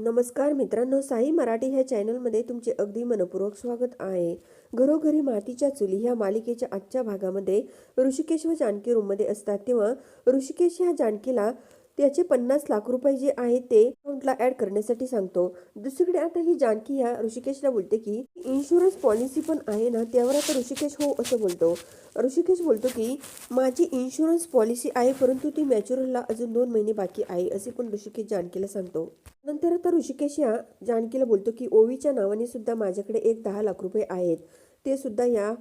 नमस्कार मित्रांनो साई मराठी ह्या चॅनलमध्ये तुमचे अगदी मनपूर्वक स्वागत आहे. घरोघरी मातीच्या चुली ह्या मालिकेच्या आजच्या भागामध्ये ऋषिकेश व जानकी रूममध्ये असतात. तेव्हा ऋषिकेश ह्या जानकीला त्याचे पन्नास लाख रुपये जे आहे ते अकाउंटला ऍड करण्यासाठी सांगतो. दुसरीकडे आता ही जानकी ह्या ऋषिकेशला बोलते की इन्शुरन्स पॉलिसी पण आहे ना त्यावर आता ऋषिकेश हो असं बोलतो. ऋषिकेश बोलतो की माझी इन्शुरन्स पॉलिसी आहे परंतु ती मॅच्युरलला अजून दोन महिने बाकी आहे असे पण ऋषिकेश जानकीला सांगतो. नंतर आता ऋषिकेश या जानकीला बोलतो की ओवीच्या नावाने सुद्धा माझ्याकडे एक दहा लाख रुपये आहेत. ते सुद्धा या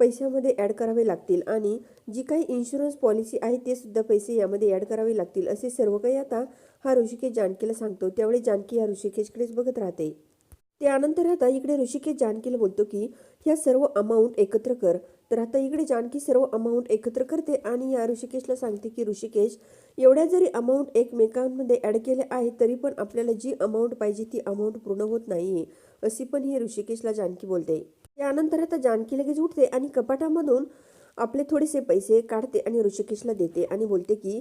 पैशामध्ये ॲड करावे लागतील आणि जी काही इन्शुरन्स पॉलिसी आहे ते सुद्धा पैसे यामध्ये ॲड करावे लागतील असे सर्व काही आता हा ऋषिकेश जानकीला सांगतो. त्यावेळी जानकी या ऋषिकेशकडेच बघत राहते. त्यानंतर आता इकडे ऋषिकेश जानकीला बोलतो की ह्या सर्व अमाऊंट एकत्र कर. तर आता इकडे जानकी सर्व अमाऊंट एकत्र करते आणि या ऋषिकेशला सांगते की ऋषिकेश एवढ्या जरी अमाऊंट एकमेकांमध्ये ॲड केले आहे तरी पण आपल्याला जी अमाऊंट पाहिजे ती अमाऊंट पूर्ण होत नाही अशी पण ही ऋषिकेशला जानकी बोलते. त्यानंतर आता जानकी लगेच उठते आणि कपाटामधून आपले थोडेसे पैसे काढते आणि ऋषिकेशला देते आणि बोलते की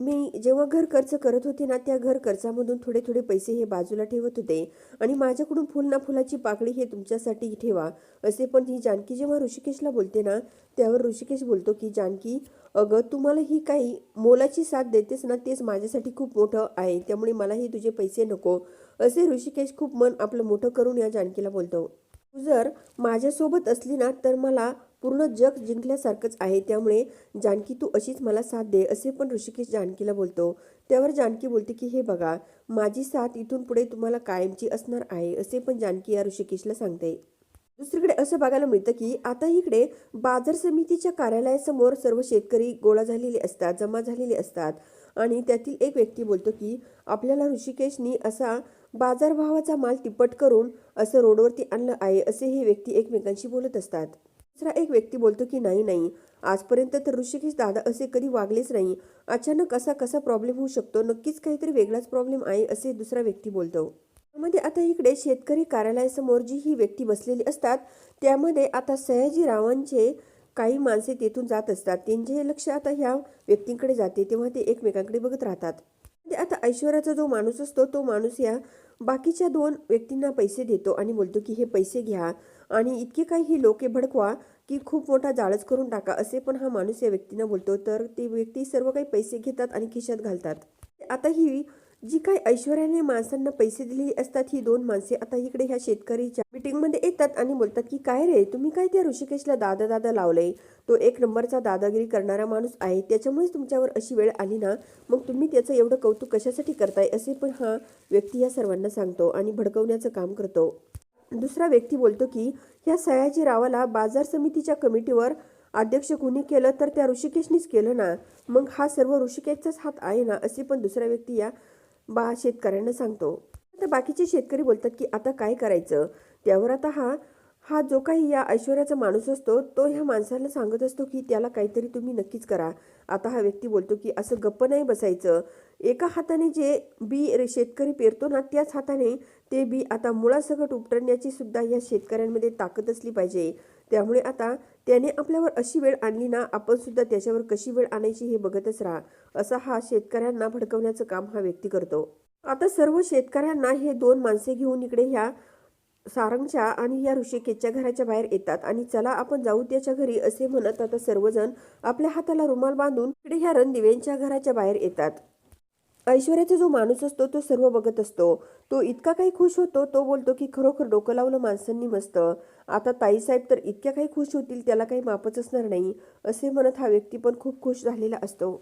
मी जेव्हा घर खर्च करत होते ना त्या घर खर्चामधून थोडे थोडे पैसे हे बाजूला ठेवत होते आणि माझ्याकडून फुल ना फुलाची पाकळी हे तुमच्यासाठी ठेवा. असे पण ही जानकी जेव्हा ऋषिकेशला बोलते ना त्यावर ऋषिकेश बोलतो की जानकी अगं तुम्हाला ही काही मोलाची साथ देतेस ना तेच माझ्यासाठी खूप मोठं आहे त्यामुळे मलाही तुझे पैसे नको. असे ऋषिकेश खूप मन आपलं मोठं करून या जानकीला बोलतो. तू जर माझ्यासोबत असली ना तर मला पूर्ण जग जिंकल्यासारखंच आहे. त्यामुळे जानकी तू अशीच मला साथ दे असे पण ऋषिकेश जानकीला बोलतो. त्यावर जानकी बोलते की हे बघा माझी साथ इथून पुढे तुम्हाला कायमची असणार आहे असे पण जानकी या ऋषिकेशला सांगते. दुसरीकडे असं बघायला मिळतं की आता इकडे बाजार समितीच्या कार्यालयासमोर सर्व शेतकरी गोळा झालेले असतात जमा झालेले असतात. आणि त्यातील एक व्यक्ती बोलतो की आपल्याला ऋषिकेशनी असा बाजारभावाचा माल तिप्पट करून असं रोडवरती आणलं आहे असे हे व्यक्ती एकमेकांशी बोलत असतात. दुसरा एक व्यक्ती बोलतो की नाही नाही आजपर्यंत तर ऋषिकेश दादा असे कधी वागलेच नाही. अचानक असा कसा प्रॉब्लेम होऊ शकतो? नक्कीच काहीतरी वेगळाच प्रॉब्लेम आहे असे दुसरा व्यक्ती बोलतो. त्यामध्ये आता इकडे शेतकरी कार्यालयासमोर जी ही व्यक्ती बसलेली असतात त्यामध्ये आता सयाजीरावांचे काही माणसे तेथून जात असतात. त्यांचे लक्ष आता ह्या व्यक्तींकडे जाते तेव्हा ते एकमेकांकडे बघत राहतात. म्हणजे आता ऐश्वर्याचा जो माणूस असतो तो माणूस या बाकीच्या दोन व्यक्तींना पैसे देतो आणि बोलतो की हे पैसे घ्या आणि इतके काही ही लोके भडकवा की खूप मोठा जाळच करून टाका असे पण हा माणूस या व्यक्तींना बोलतो. तर ती व्यक्ती सर्व काही पैसे घेतात आणि खिशात घालतात. आता ही जी काही ऐश्वर्याने माणसांना पैसे दिलेली असतात ही दोन माणसे आता इकडे ह्या शेतकरीच्या मिटिंगमध्ये येतात आणि बोलतात की काय रे तुम्ही काय त्या ऋषिकेशला दादा दादा लावलंय तो एक नंबरचा दादागिरी करणारा माणूस आहे त्याच्यामुळेच तुमच्यावर अशी वेळ आली ना? मग तुम्ही त्याचं एवढं कौतुक कशासाठी करताय? असे पण हा व्यक्ती या सर्वांना सांगतो आणि भडकवण्याचं काम करतो. दुसरा व्यक्ती बोलतो की ह्या सयाजी रावाला बाजार समितीच्या कमिटीवर अध्यक्ष कुणी केलं तर त्या ऋषिकेशनीच केलं ना? मग हा सर्व ऋषिकेशचाच हात आहे ना? असे पण दुसरा व्यक्ती या बा शेतकऱ्यांना सांगतो. तर बाकीचे शेतकरी बोलतात की आता काय करायचं? त्यावर आता हा हा जो काही या ऐश्वर्याचा माणूस असतो तो ह्या माणसाला सांगत असतो की त्याला काहीतरी तुम्ही नक्कीच करा. आता हा व्यक्ती बोलतो की असं गप्प नाही बसायचं. एका हाताने जे बी रे- शेतकरी पेरतो ना त्याच हाताने ते बी आता मुळासकट उपटण्याची सुद्धा या शेतकऱ्यांमध्ये ताकद असली पाहिजे. त्यामुळे आता त्याने आपल्यावर अशी वेळ आणली ना आपण सुद्धा त्याच्यावर कशी वेळ आणायची हे बघतच राहा. असा हा शेतकऱ्यांना भडकवण्याचं काम हा व्यक्ती करतो. आता सर्व शेतकऱ्यांना हे दोन माणसे घेऊन इकडे ह्या सारंगच्या आणि या ऋषिकेशच्या घराच्या बाहेर येतात आणि चला आपण जाऊ त्याच्या घरी असे म्हणत आता सर्वजण आपल्या हाताला रुमाल बांधून इकडे ह्या रणदिवेंच्या घराच्या बाहेर येतात. ऐश्वर्याचा जो माणूस असतो तो सर्व बघत असतो. तो इतका काही खुश होतो तो बोलतो की खरोखर डोकं लावलं माणसांनी मस्त. आता ताईसाहेब तर इतक्या काही खुश होतील त्याला काही मापच असणार नाही असे म्हणत हा व्यक्ती पण खूप खुश झालेला असतो.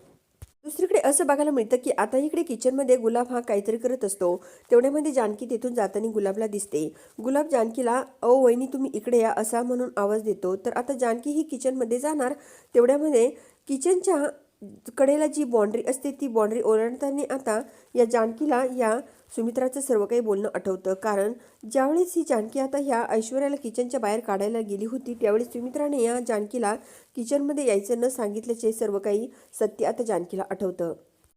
दुसरीकडे असं बघायला मिळतं की आता इकडे किचनमध्ये गुलाब हा काहीतरी करत असतो. तेवढ्यामध्ये जानकी तिथून जाताना गुलाबला दिसते. गुलाब जानकीला अ वहिनी तुम्ही इकडे या असा म्हणून आवाज देतो. तर आता जानकी ही किचनमध्ये जाणार. तेवढ्यामध्ये किचनच्या कडेला जी बाँड्री असते ती बाँड्री ओलांडताना आता या जानकीला या सुमित्राचं सर्व काही बोलणं आठवतं. कारण ज्यावेळेस ही जानकी आता ह्या ऐश्वर्याला किचनच्या बाहेर काढायला गेली होती त्यावेळेस सुमित्राने या जानकीला किचनमध्ये यायचं न सांगितल्याचे सर्व काही सत्य आता जानकीला आठवतं.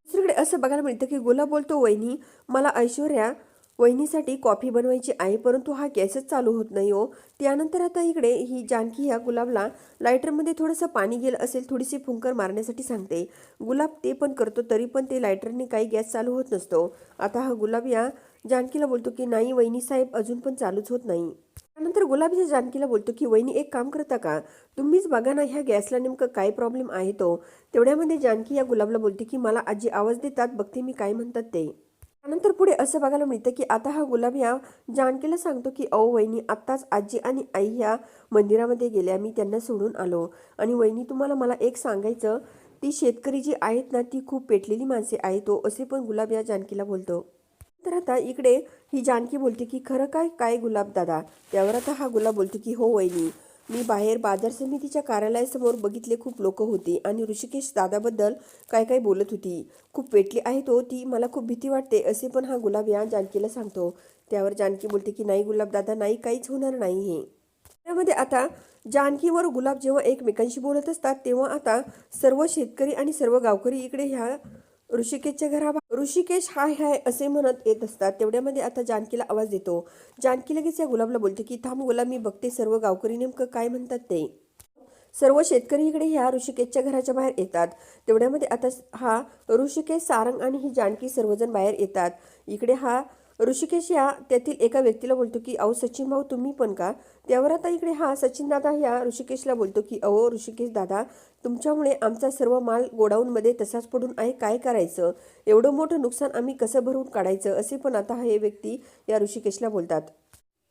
दुसरीकडे असं बघायला मिळतं की गुलाब बोलतो वहिनी मला ऐश्वर्या वहिनीसाठी कॉफी बनवायची आहे परंतु हा गॅसच चालू होत नाही हो. त्यानंतर आता इकडे ही जानकी ह्या गुलाबला लायटरमध्ये थोडंसं पाणी गेलं असेल थोडीशी फुंकर मारण्यासाठी सांगते. गुलाब ते पण करतो तरी पण ते लायटरने काही गॅस चालू होत नसतो. आता हा गुलाब या जानकीला बोलतो की नाही वहिनी साहेब अजून पण चालूच होत नाही. त्यानंतर गुलाबीच्या जानकीला बोलतो की वहिनी एक काम करता का? तुम्हीच बघा ना ह्या गॅसला नेमकं काय प्रॉब्लेम आहे तो. तेवढ्यामध्ये जानकी या गुलाबला बोलते की मला आजी आवाज देतात बघते मी काय म्हणतात ते. त्यानंतर पुढे असं बघायला मिळतं की आता हा गुलाब ह्या जानकीला सांगतो की अहो वहिनी आत्ताच आजी आणि आई ह्या मंदिरामध्ये गेल्या. मी त्यांना सोडून आलो. आणि वहिनी तुम्हाला मला एक सांगायचं. ती शेतकरी जी आहेत ना ती खूप पेटलेली माणसे आहेत तो असे पण गुलाब या जानकीला बोलतो. तर आता इकडे ही जानकी बोलते की खरं काय? काय गुलाब दादा? त्यावर आता हा गुलाब बोलतो की हो वहिनी. मी बाहेर बाजार समितीच्या कार्यालयासमोर बघितले खूप लोक होते आणि ऋषिकेश दादाबद्दल काय काय बोलत होती. खूप पेटली आहे तो ती मला खूप भीती वाटते असे पण हा गुलाब या जानकीला सांगतो. त्यावर जानकी बोलते की नाही गुलाब दादा नाही काहीच होणार नाही हे. त्यामध्ये आता जानकीवर गुलाब जेव्हा एकमेकांशी बोलत असतात तेव्हा आता सर्व शेतकरी आणि सर्व गावकरी इकडे ह्या ऋषिकेशच्या घरा ऋषिकेश हाय हाय असे म्हणत येत असतात. तेवढ्यामध्ये आता जानकीला आवाज देतो. जानकी लगेच या गुलाबला बोलते की थांब गुलाब मी बघते सर्व गावकरी नेमकं काय म्हणतात ते. सर्व शेतकरी इकडे ह्या ऋषिकेशच्या घराच्या बाहेर येतात. तेवढ्यामध्ये आता हा ऋषिकेश सारंग आणि ही जानकी सर्वजण बाहेर येतात. इकडे हा ऋषिकेश या त्यातील एका व्यक्तीला बोलतो की अहो सचिन भाऊ तुम्ही पण का? त्यावर आता इकडे हा सचिन दादा ह्या ऋषिकेशला बोलतो की अहो ऋषिकेश दादा तुमच्यामुळे आमचा सर्व माल गोडाऊनमध्ये तसाच पडून आहे काय करायचं? एवढं मोठं नुकसान आम्ही कसं भरून काढायचं? असे पण आता हे व्यक्ती या ऋषिकेशला बोलतात.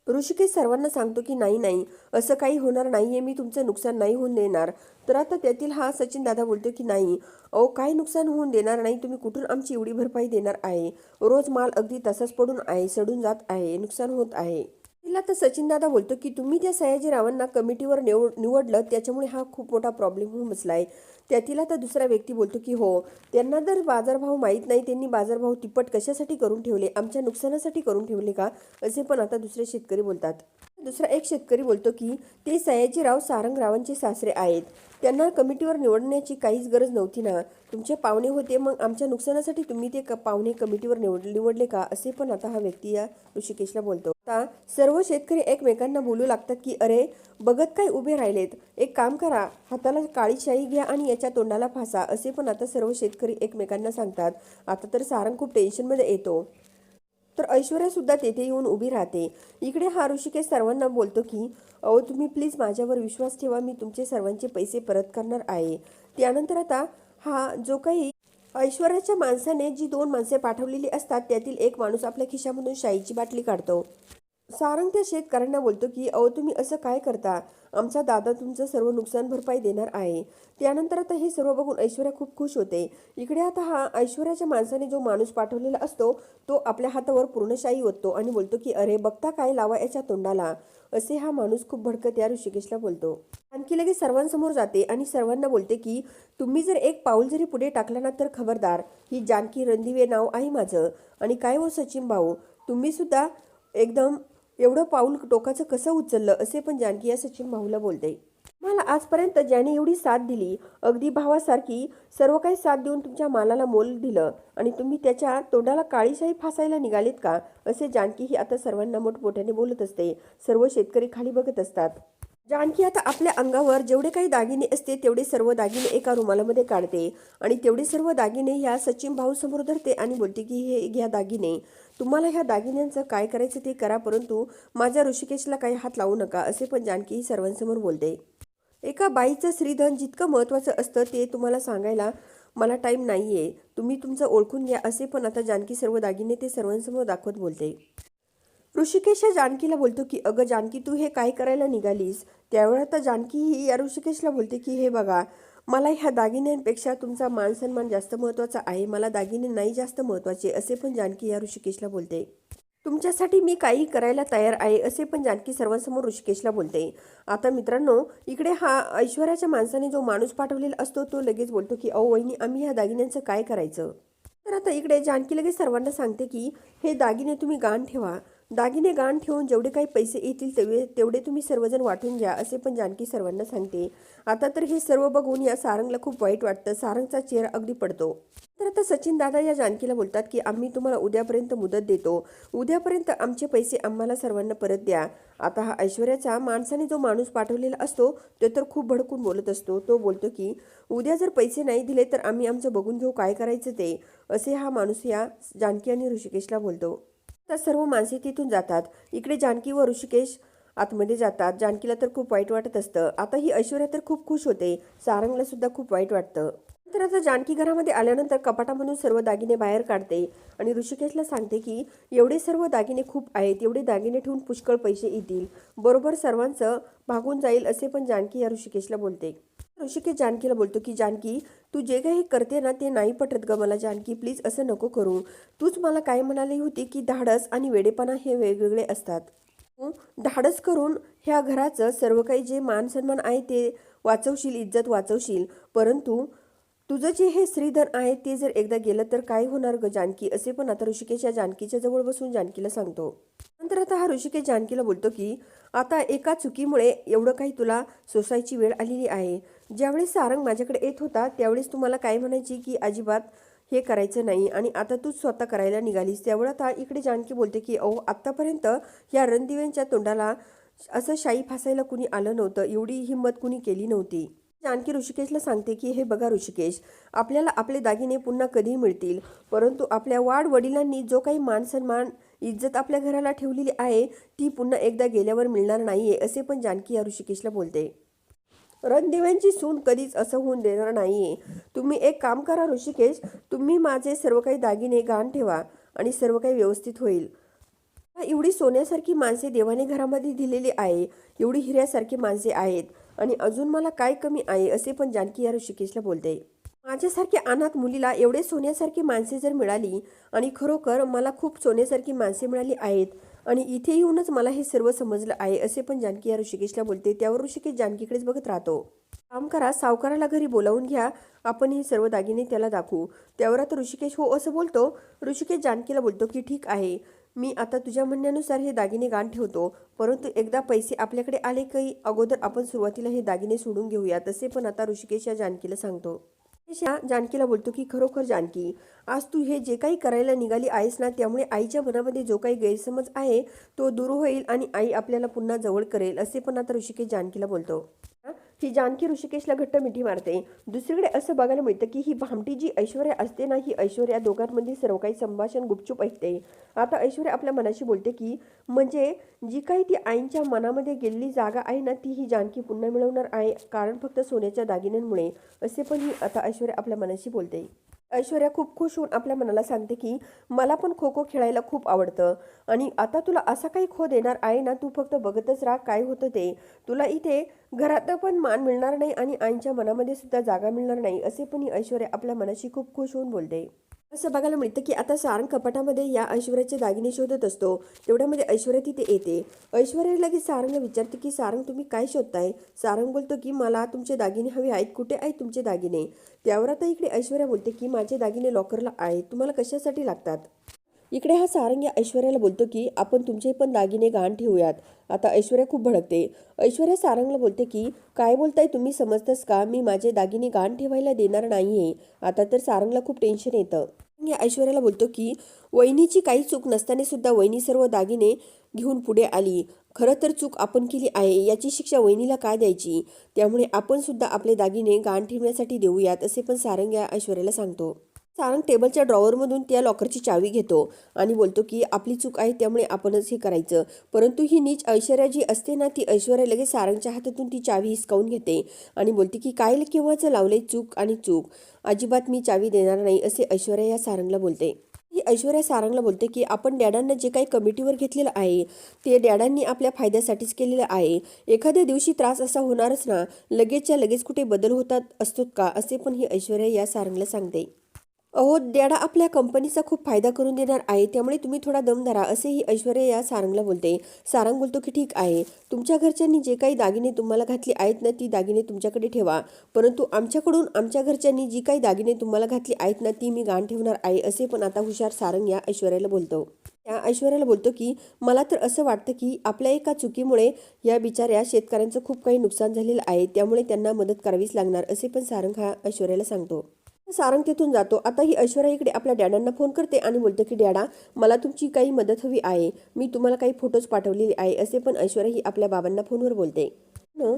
ऋषिकेश सर्वांना सांगतो की नाही नाही असं काही होणार नाही आहे मी तुमचं नुकसान नाही होऊन देणार. तर आता त्यातील हा सचिन दादा बोलतो की नाही अहो काय नुकसान होऊन देणार नाही तुम्ही कुठून आमची एवढी भरपाई देणार आहे? रोज माल अगदी तसाच पडून आहे सडून जात आहे नुकसान होत आहे. तिला तर सचिन दादा बोलतो की तुम्ही त्या सयाजीरावांना कमिटीवर निवड निवडलं त्याच्यामुळे हा खूप मोठा प्रॉब्लेम होऊन बसला आहे. त्या तिला तर दुसरा व्यक्ती बोलतो की हो त्यांना जर बाजारभाव माहीत नाही त्यांनी बाजारभाव तिप्पट कशासाठी करून ठेवले? आमच्या नुकसानासाठी करून ठेवले का? असे पण आता दुसरे शेतकरी बोलतात. दुसरा एक शेतकरी बोलतो की ते सयाजीराव सारंगरावांचे सासरे आहेत. त्यांना कमिटीवर निवडण्याची काहीच गरज नव्हती ना. तुमचे पाहुणे होते मग आमच्या नुकसानासाठी तुम्ही ते क पाहुणे कमिटीवर निवड निवडले का? असे पण आता हा व्यक्ती या ऋषिकेशला बोलतो. आता सर्व शेतकरी एकमेकांना बोलू लागतात की अरे बघत काय उभे राहिलेत? एक काम करा हाताला काळी शाई घ्या आणि याच्या तोंडाला फासा असे पण आता सर्व शेतकरी एकमेकांना सांगतात. आता तर सारंग खूप टेन्शनमध्ये येतो. तर ऐश्वर्यासुद्धा तेथे येऊन उभी राहते. इकडे हा ऋषिकेश सर्वांना बोलतो की अहो तुम्ही प्लीज माझ्यावर विश्वास ठेवा मी तुमचे सर्वांचे पैसे परत करणार आहे. त्यानंतर आता हा जो काही ऐश्वर्याच्या माणसाने जी दोन माणसे पाठवलेली असतात त्यातील एक माणूस आपल्या खिशामधून शाईची बाटली काढतो. सारंग त्या शेतकऱ्यांना बोलतो की अहो तुम्ही असं काय करता? आमचा दादा तुमचं सर्व नुकसान भरपाई देणार आहे. त्यानंतर आता हे सर्व बघून ऐश्वर्या खूप खुश होते. इकडे आता हा ऐश्वर्याच्या माणसाने जो माणूस पाठवलेला असतो तो आपल्या हातावर पूर्णशाही शाई ओततो आणि बोलतो की अरे बघता काय लावा याच्या तोंडाला. असे हा माणूस खूप भडकत या ऋषिकेशला बोलतो. आणखी लगेच सर्वांसमोर जाते आणि सर्वांना बोलते की तुम्ही जर एक पाऊल जरी पुढे टाकला ना तर खबरदार. ही जानकी रणदिवे नाव आहे माझं. आणि काय हो सचिन भाऊ? तुम्ही सुद्धा एकदम एवढं पाऊल टोकाचं कसं उचललं असे पण जानकी या सचिन भाऊला बोलते मला आजपर्यंत ज्याने एवढी साथ दिली अगदी भावासारखी सर्व काही साथ देऊन तुमच्या मालाला मोल दिलं आणि तुम्ही त्याच्या तोंडाला काळीशाही फासायला निघालेत का? असे जानकी ही आता सर्वांना मोठमोठ्याने बोलत असते. सर्व शेतकरी खाली बघत असतात. जानकी आता आपल्या अंगावर जेवढे काही दागिने असते तेवढे सर्व दागिने एका रुमालामध्ये काढते. आणि तेवढे सर्व दागिने ह्या सचिन भाऊ समोर धरते आणि बोलते की हे घ्या दागिने. तुम्हाला ह्या दागिन्यांचं काय करायचं ते करा परंतु माझ्या ऋषिकेशला काही हात लावू नका असे पण जानकी ही सर्वांसमोर बोलते. एका बाईचं श्रीधन जितकं महत्त्वाचं असतं ते तुम्हाला सांगायला मला टाईम नाही आहे तुम्ही तुमचं ओळखून घ्या असे पण आता जानकी सर्व दागिने ते सर्वांसमोर दाखवत बोलते. ऋषिकेश या जानकीला बोलतो की अगं जानकी तू हे काय करायला निघालीस? त्यावेळी आता जानकी ही या ऋषिकेशला बोलते की हे बघा मला ह्या दागिन्यांपेक्षा तुमचा मान सन्मान जास्त महत्त्वाचा आहे. मला दागिने नाही जास्त महत्त्वाचे असे पण जानकी या ऋषिकेशला बोलते. तुमच्यासाठी मी काही करायला तयार आहे असे पण जानकी सर्वांसमोर ऋषिकेशला बोलते. आता मित्रांनो इकडे हा ऐश्वर्याच्या माणसाने जो माणूस पाठवलेला असतो तो लगेच बोलतो की अहो वहिनी आम्ही ह्या दागिन्यांचं काय करायचं? तर आता इकडे जानकी लगेच सर्वांना सांगते की हे दागिने तुम्ही गाण ठेवा. दागिने गाण ठेवून जेवढे काही पैसे येतील तेवढे तेवढे तुम्ही सर्वजण वाटून घ्या असे पण जानकी सर्वांना सांगते. आता तर हे सर्व बघून या सारंगला खूप वाईट वाटतं. सारंगचा चेहरा अगदी पडतो. तर आता सचिन दादा या जानकीला बोलतात की आम्ही तुम्हाला उद्यापर्यंत मुदत देतो. उद्यापर्यंत आमचे पैसे आम्हाला सर्वांना परत द्या. आता हा ऐश्वर्याचा माणसाने जो माणूस पाठवलेला असतो तो तर खूप भडकून बोलत असतो. तो बोलतो की उद्या जर पैसे नाही दिले तर आम्ही आमचं बघून घेऊ काय करायचं ते. असे हा माणूस या जानकी आणि ऋषिकेशला बोलतो. तर सर्व माणसे तिथून जातात. इकडे जानकी व ऋषिकेश आतमध्ये जातात. जानकीला तर खूप वाईट वाटत असतं. आता ही ऐश्वर्या तर खूप खुश होते. सारंगला सुद्धा खूप वाईट वाटतं. तर आता जानकी घरामध्ये आल्यानंतर कपाटामधून सर्व दागिने बाहेर काढते आणि ऋषिकेशला सांगते की एवढे सर्व दागिने खूप आहेत. एवढे दागिने ठेवून पुष्कळ पैसे येतील. बरोबर सर्वांचं भागून जाईल असे पण जानकी या ऋषिकेशला बोलते. ऋषिकेश जानकीला बोलतो की जानकी तू जे काही करते ना ते नाही पटत ग मला जानकी. प्लीज असं नको करू. तूच मला काय म्हणाली होती की धाडस आणि वेडेपणा हे वेगवेगळे असतात. तू धाडस करून ह्या घराचं सर्व काही जे मान सन्मान आहे ते वाचवशील इज्जत वाचवशील. परंतु तुझं जे हे श्रीधन आहे ते जर एकदा गेलं तर काय होणार ग जानकी? असे पण आता ऋषिकेश या जानकीच्या जवळ बसून जानकीला सांगतो. नंतर आता हा ऋषिकेश जानकीला बोलतो की आता एका चुकीमुळे एवढं काही तुला सोसायची वेळ आलेली आहे. ज्यावेळेस सारंग माझ्याकडे येत होता त्यावेळेस तुम्हाला काय म्हणायची की अजिबात हे करायचं नाही आणि आता तूच स्वतः करायला निघालीस. त्यावेळी आता इकडे जानकी बोलते की अहो आत्तापर्यंत या रणदिव्यांच्या तोंडाला असं शाई फासायला कुणी आलं नव्हतं एवढी हिंमत कुणी केली नव्हती. जानकी ऋषिकेशला सांगते की हे बघा ऋषिकेश आपल्याला आपले दागिने पुन्हा कधी मिळतील? परंतु आपल्या वाढ वडिलांनी जो काही मान सन्मान इज्जत आपल्या घराला ठेवलेली आहे ती पुन्हा एकदा गेल्यावर मिळणार नाहीये असे पण जानकी या ऋषिकेशला बोलते. रणदिव्यांची सून कधीच असं होऊन देणार नाहीये. तुम्ही एक काम करा ऋषिकेश तुम्ही माझे सर्व काही दागिने गाण ठेवा आणि सर्व काही व्यवस्थित होईल. एवढी सोन्यासारखी माणसे देवाने घरामध्ये दिलेली आहे एवढी हिऱ्यासारखी माणसे आहेत आणि अजून मला काय कमी आहे असे पण जानकी या ऋषिकेशला बोलते. माझ्यासारख्या अनाथ मुलीला एवढे सोन्यासारखी माणसे जर मिळाली आणि खरोखर मला खूप सोन्यासारखी माणसे मिळाली आहेत आणि इथे येऊनच मला हे सर्व समजलं आहे असे पण जानकी या ऋषिकेशला बोलते. त्यावर ऋषिकेश जानकीकडेच बघत राहतो. काम करा सावकाराला घरी बोलावून घ्या. आपण हे सर्व दागिने त्याला दाखवू. त्यावर आता ऋषिकेश हो असं बोलतो. ऋषिकेश जानकीला बोलतो की ठीक आहे. मी आता तुझ्या म्हणण्यानुसार हे दागिने गाण ठेवतो. परंतु एकदा पैसे आपल्याकडे आले काही अगोदर आपण सुरुवातीला हे दागिने सोडून घेऊया. तसे पण आता ऋषिकेश या जानकीला सांगतो. जानकीला बोलतो की खरोखर जानकी आज तू हे जे काही करायला निघाली आहेस ना त्यामुळे आईच्या मनामध्ये जो काही गैरसमज आहे तो दूर होईल आणि आई आपल्याला पुन्हा जवळ करेल असे पण आता ऋषिकेश जानकीला बोलतो. ही जानकी ऋषिकेशला घट्ट मिठी मारते. दुसरीकडे असं बघायला मिळतं की ही भामटी जी ऐश्वर्या असते ना ही ऐश्वर्या दोघांमध्ये सर्व काही संभाषण गुपचूप ऐकते. आता ऐश्वर्या आपल्या मनाशी बोलते की म्हणजे जी काही ती आईंच्या मनामध्ये गेलेली जागा आहे ना ती ही जानकी पुन्हा मिळवणार आहे कारण फक्त सोन्याच्या दागिन्यांमुळे. असे पण ही आता ऐश्वर्या आपल्या मनाशी बोलते. ऐश्वर्या खूप खुश होऊन आपल्या मनाला सांगते की मला पण खो खो खेळायला खूप आवडतं. आणि आता तुला असा काही खो देणार आहे ना तू फक्त बघतच राहा काय होतं ते. तुला इथे घरात पण मान मिळणार नाही आणि आईच्या मनामध्ये सुद्धा जागा मिळणार नाही असे पण ही ऐश्वर्या आपल्या मनाशी खूप खुश होऊन बोलते. असं बघायला मिळतं की आता सारंग कपाटामध्ये या ऐश्वर्याचे दागिने शोधत असतो. तेवढ्यामध्ये ऐश्वर्या तिथे येते. ऐश्वर्या लगेच सारंगला विचारते की सारंग तुम्ही काय शोधताय? सारंग बोलतो की मला तुमचे दागिने हवे आहेत. कुठे आहेत तुमचे दागिने? त्यावर आता इकडे ऐश्वर्या बोलते की माझे दागिने लॉकरला आहेत. तुम्हाला कशासाठी लागतात? इकडे हा सारंग या ऐश्वर्याला बोलतो की आपण तुमचे पण दागिने गहाण ठेवूयात. आता ऐश्वर्या खूप भडकते. ऐश्वर्या सारंगला बोलते की काय बोलताय तुम्ही? समजतच का? मी माझे दागिने गहाण ठेवायला देणार नाही आहे आता तर सारंगला खूप टेन्शन येतं. या ऐश्वर्याला बोलतो की वहिनीची काही चूक नसताना सुद्धा वहिनी सर्व दागिने घेऊन पुढे आली. खरं तर चूक आपण केली आहे याची शिक्षा वहिनीला काय द्यायची? त्यामुळे आपण सुद्धा आपले दागिने गाण ठेवण्यासाठी देऊयात असे पण सारंग या ऐश्वर्याला सांगतो. सारंग टेबलच्या ड्रॉवरमधून त्या लॉकरची चावी घेतो आणि बोलतो की आपली चूक आहे त्यामुळे आपणच हे करायचं. परंतु ही नीच ऐश्वर्या जी असते ना ती ऐश्वर्या लगेच सारंगच्या हातातून ती चावी हिसकावून घेते आणि बोलते की काय केव्हाचं लावले चूक आणि चूक? अजिबात मी चावी देणार नाही असे ऐश्वर्या या सारंगला बोलते. ही ऐश्वर्या सारंगला बोलते की आपण डॅडांना जे काही कमिटीवर घेतलेलं आहे ते डॅडांनी आपल्या फायद्यासाठीच केलेलं आहे. एखाद्या दिवशी त्रास असा होणारच ना लगेचच्या लगेच कुठे बदल होतात असतो का? असे पण ही ऐश्वर्या या सारंगला सांगते. अहो डॅडा आपल्या कंपनीचा खूप फायदा करून देणार आहे त्यामुळे तुम्ही थोडा दम धरा असेही ऐश्वर्या या सारंगला बोलते. सारंग बोलतो की ठीक आहे. तुमच्या घरच्यांनी जे काही दागिने तुम्हाला घातली आहेत ना ती दागिने तुमच्याकडे ठेवा. परंतु आमच्याकडून आमच्या घरच्यांनी जी काही दागिने तुम्हाला घातली आहेत ना ती मी गाण ठेवणार आहे असे पण आता हुशार सारंग या ऐश्वर्याला बोलतो. त्या ऐश्वर्याला बोलतो की मला तर असं वाटतं की आपल्या एका चुकीमुळे या बिचाऱ्या शेतकऱ्यांचं खूप काही नुकसान झालेलं आहे त्यामुळे त्यांना मदत करावीच लागणार असे पण सारंग हा ऐश्वर्याला सांगतो. सारंग तिथून जातो. आता ही ऐश्वर्या इकडे आपल्या डॅडांना फोन करते आणि बोलते की डॅडा मला तुमची काही मदत हवी आहे. मी तुम्हाला काही फोटोज पाठवलेले आहे. असे पण ऐश्वर्या ही आपल्या बाबांना फोनवर बोलते. न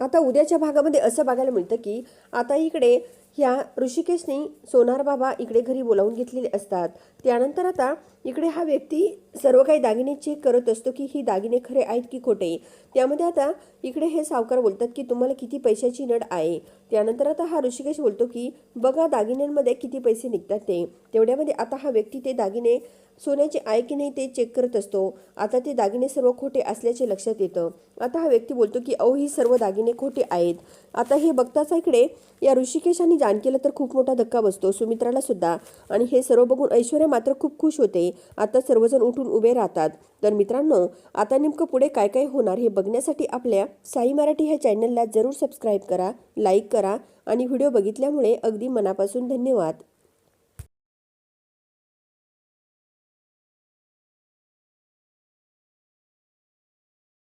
आता उद्याच्या भागामध्ये असं बघायला मिळतं की आता इकडे ह्या ऋषिकेशने सोनार बाबा इकडे घरी बोलावून घेतलेले असतात. त्यानंतर आता इकडे हा व्यक्ती सर्व काही दागिने चेक करत असतो की ही दागिने खरे आहेत की खोटे. त्यामध्ये आता इकडे हे सावकार बोलतात की तुम्हाला किती पैशाची नड आहे. त्यानंतर आता हा ऋषिकेश बोलतो की बघा दागिन्यांमध्ये किती पैसे निघतात ते. तेवढ्यामध्ये आता हा व्यक्ती ते दागिने सोन्याचे आहे की नाही ते चेक करत असतो. आता ते दागिने सर्व खोटे असल्याचे लक्षात येतं. आता हा व्यक्ती बोलतो की अहो ही सर्व दागिने खोटे आहेत. आता हे बघताच इकडे या ऋषिकेश आणि जानकीला तर खूप मोठा धक्का बसतो सुमित्राला सुद्धा. आणि हे सर्व बघून ऐश्वर्या मात्र खूप खुश होते. आता सर्वजण उठून उभे राहतात. तर मित्रांनो आता नेमकं पुढे काय काय होणार हे बघण्यासाठी आपल्या साई मराठी ह्या चॅनलला जरूर सबस्क्राईब करा लाईक करा आणि व्हिडिओ बघितल्यामुळे अगदी मनापासून धन्यवाद.